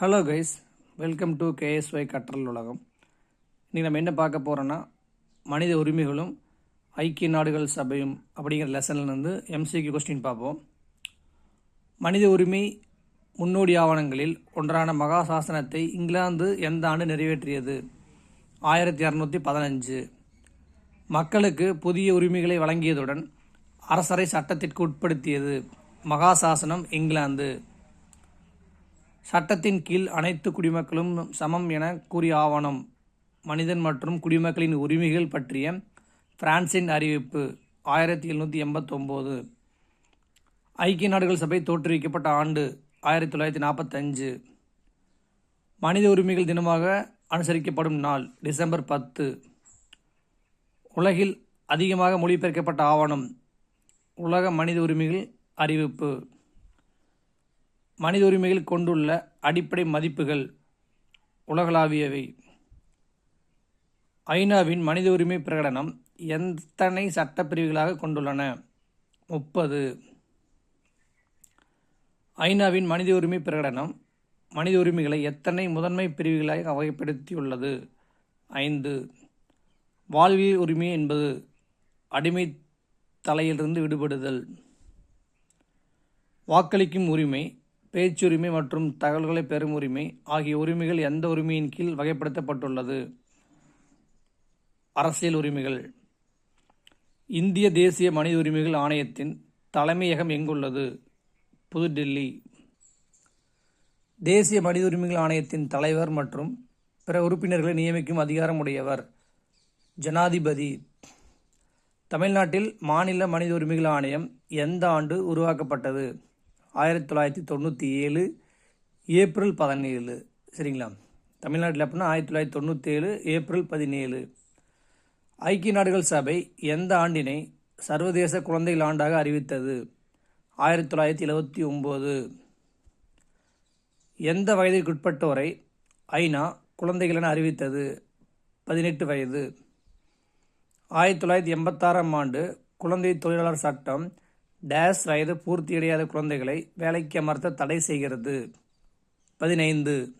Hello guys welcome to KSY கற்றல் உலகம் இன்றைக்கி நம்ம என்ன பார்க்க போகிறோன்னா மனித உரிமைகளும் ஐக்கிய நாடுகள் சபையும் அப்படிங்கிற லெசன்லேருந்து எம்சிக்கு கொஸ்டின் பார்ப்போம். மனித உரிமை முன்னோடி ஆவணங்களில் ஒன்றான மகா சாசனத்தை இங்கிலாந்து எந்த ஆண்டு நிறைவேற்றியது? ஆயிரத்தி இரநூத்தி பதினஞ்சு. மக்களுக்கு புதிய உரிமைகளை வழங்கியதுடன் அரசரை சட்டத்திற்கு உட்படுத்தியது மகாசாசனம் இங்கிலாந்து. சட்டத்தின் கீழ் அனைத்து குடிமக்களும் சமம் என கூறிய ஆவணம். மனிதன் மற்றும் குடிமக்களின் உரிமைகள் பற்றிய பிரான்சின் அறிவிப்பு ஆயிரத்தி எழுநூற்றி எண்பத்தொம்போது. ஐக்கிய நாடுகள் சபை தோற்றுவிக்கப்பட்ட ஆண்டு ஆயிரத்தி தொள்ளாயிரத்தி நாற்பத்தஞ்சு மனித உரிமைகள் தினமாக அனுசரிக்கப்படும் நாள் டிசம்பர் பத்து. உலகில் அதிகமாக மொழிபெயர்க்கப்பட்ட ஆவணம் உலக மனித உரிமைகள் அறிவிப்பு. மனித உரிமைகள் கொண்டுள்ள அடிப்படை மதிப்புகள் உலகளாவியவை. ஐநாவின் மனித உரிமை பிரகடனம் எத்தனை சட்டப்பிரிவுகளாக கொண்டுள்ளன? முப்பது. ஐநாவின் மனித உரிமை பிரகடனம் மனித உரிமைகளை எத்தனை முதன்மை பிரிவுகளாக வகைப்படுத்தியுள்ளது? ஐந்து. வாழ்வியல் உரிமை என்பது அடிமை தலையிலிருந்து விடுபடுதல். வாக்களிக்கும் உரிமை பேச்சுரிமை மற்றும் தகவல்களை பெறும் உரிமை ஆகிய உரிமைகள் எந்த உரிமையின் கீழ் வகைப்படுத்தப்பட்டுள்ளது? அரசியல் உரிமைகள். இந்திய தேசிய மனித உரிமைகள் ஆணையத்தின் தலைமையகம் எங்குள்ளது? புதுடில்லி. தேசிய மனித உரிமைகள் ஆணையத்தின் தலைவர் மற்றும் பிற உறுப்பினர்களை நியமிக்கும் அதிகாரம் உடையவர் ஜனாதிபதி. தமிழ்நாட்டில் மாநில மனித உரிமைகள் ஆணையம் எந்த ஆண்டு உருவாக்கப்பட்டது? ஆயிரத்தி தொள்ளாயிரத்தி தொண்ணூற்றி ஏழு ஏப்ரல் பதினேழு. சரிங்களா? தமிழ்நாட்டில் அப்படின்னா ஆயிரத்தி தொள்ளாயிரத்தி தொண்ணூற்றி ஏழு ஏப்ரல் பதினேழு. ஐக்கிய நாடுகள் சபை எந்த ஆண்டினை சர்வதேச குழந்தைகள் ஆண்டாக அறிவித்தது? ஆயிரத்தி தொள்ளாயிரத்தி எழுபத்தி ஒம்பது. எந்த வயதிற்குட்பட்டோரை ஐநா குழந்தைகள் என அறிவித்தது? பதினெட்டு வயது. ஆயிரத்தி தொள்ளாயிரத்தி எண்பத்தாறாம் ஆண்டு குழந்தை தொழிலாளர் சட்டம் டேஸ் வயது பூர்த்தியடையாத குழந்தைகளை வேலைக்கு அமர்த்த தடை செய்கிறது. பதினைந்து.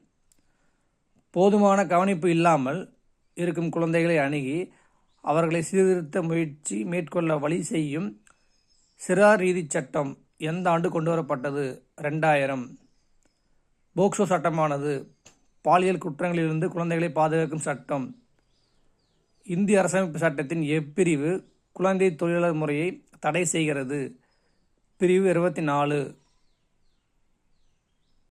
போதுமான கவனிப்பு இல்லாமல் இருக்கும் குழந்தைகளை அணுகி அவர்களை சீர்திருத்த முயற்சி மேற்கொள்ள வழி செய்யும் சிறார் ரீதி சட்டம் எந்த ஆண்டு கொண்டு வரப்பட்டது? ரெண்டாயிரம் போக்சோ சட்டமானது. பாலியல் குற்றங்களிலிருந்து குழந்தைகளை பாதுகாக்கும் சட்டம். இந்திய அரசமைப்பு சட்டத்தின் எப்பிரிவு குழந்தை தொழிலாளர் முறையை தடை செய்கிறது. பிரிவு இருபத்தி நாலு